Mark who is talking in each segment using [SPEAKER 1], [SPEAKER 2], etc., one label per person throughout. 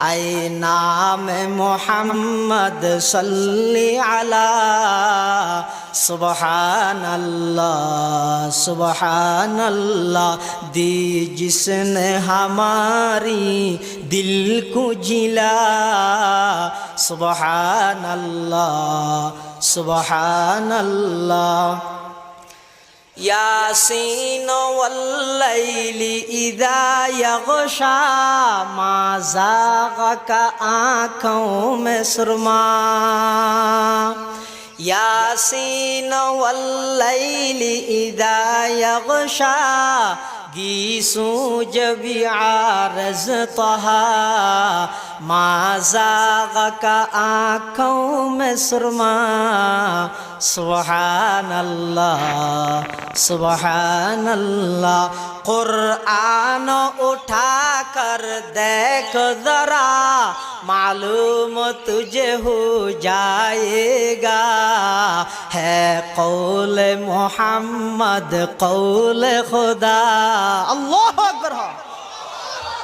[SPEAKER 1] اے نام محمد صلی علی سبحان اللہ سبحان اللہ دی جس نے ہماری دل کو جلا سبحان اللہ سبحان اللہ ياسين والليل إذا يغشى ما زاغك آنکھوں میں سرما ياسين والليل إذا يغشى گیسوں جب طہا ما زاغ کا آنکھوں میں سرما سبحان اللہ সুবহানাল্লাহ কোরআন উঠা কর দেখ জরা معلوم تجھے ہو جائے گا ہے قول محمد قول خدا اللہ اکبر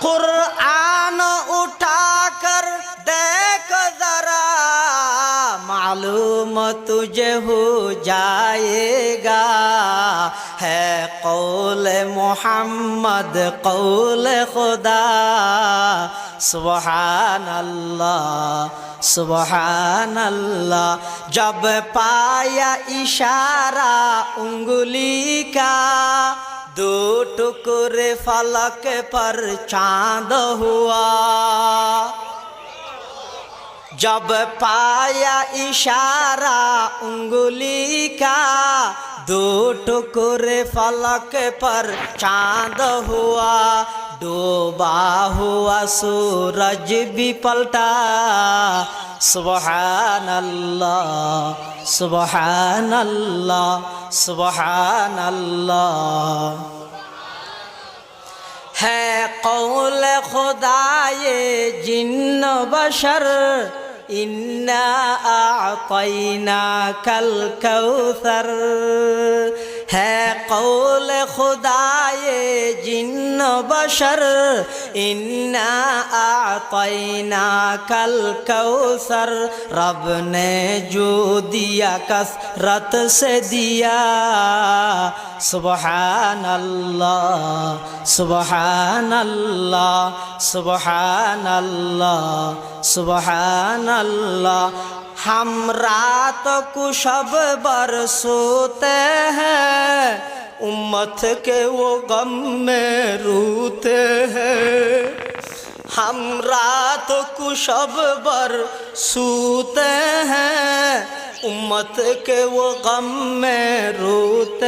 [SPEAKER 1] قرآن اٹھا کر دیکھ ذرا معلوم تجھے ہو جائے گا ہے قول محمد قول خدا سبحان اللہ سبحان اللہ جب پایا اشارہ انگلی کا دو ٹکر فلک پر چاند ہوا जब पाया इशारा उंगली का, दो टुकड़े फलक पर चाँद हुआ, डूबा हुआ सूरज भी पलटा। सुबहान अल्लाह सुबहान अल्लाह सुबहान अल्लाह है कौल खुदाए جن بشر إنا أعطيناك الكوثر ها قوم জিন্ন বসর ইন্না কল কৌসর রব নে জো কস রত সে দিয়া। সুবহানাল্লাহ সুবহানাল্লাহ সুবহানাল্লাহ সুবহানাল্লাহ। হামরা তো কুশব বরসোতে হ্যাঁ रात को शब बरसोते हैं उम्मत के वो गम में रूते हैं हम रात को शब बर सूते हैं उम्मत के वो गम में रोते